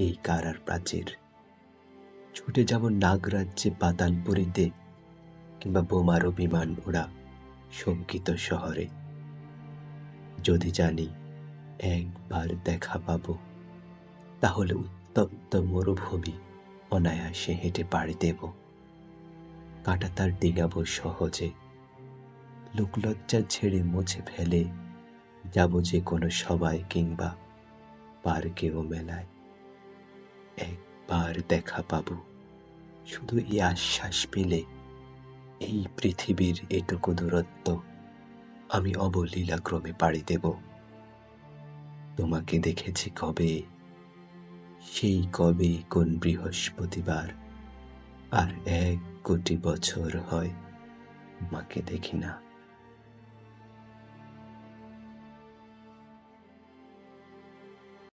এই কারার প্রাচীর। ছুটে যাব নাগরাজ্যে পাতালপুরীতে কিংবা বোমারো বিমান ওড়া শঙ্কিত শহরে। যদি জানি একবার দেখা পাবো, তাহলে উত্তপ্ত মরুভূমি অনায়াসে হেঁটে পাড়ি দেব। কাটা তার ডিঙাবো সহজে, লোকলজ্জা ছেড়ে মুছে ফেলে যাব যে কোনো সবাই কিংবা পার্কেও মেলায়। একবার দেখা পাবো। শুধু এই আশ্বাস পেলে এই পৃথিবীর এটুকু দূরত্ব আমি অবলীলাক্রমে পাড়ি দেব। তোমাকে দেখেছি কবে? সেই কবে কোন বৃহস্পতিবার? আর এক কোটি বছর হয় মাকে দেখি না।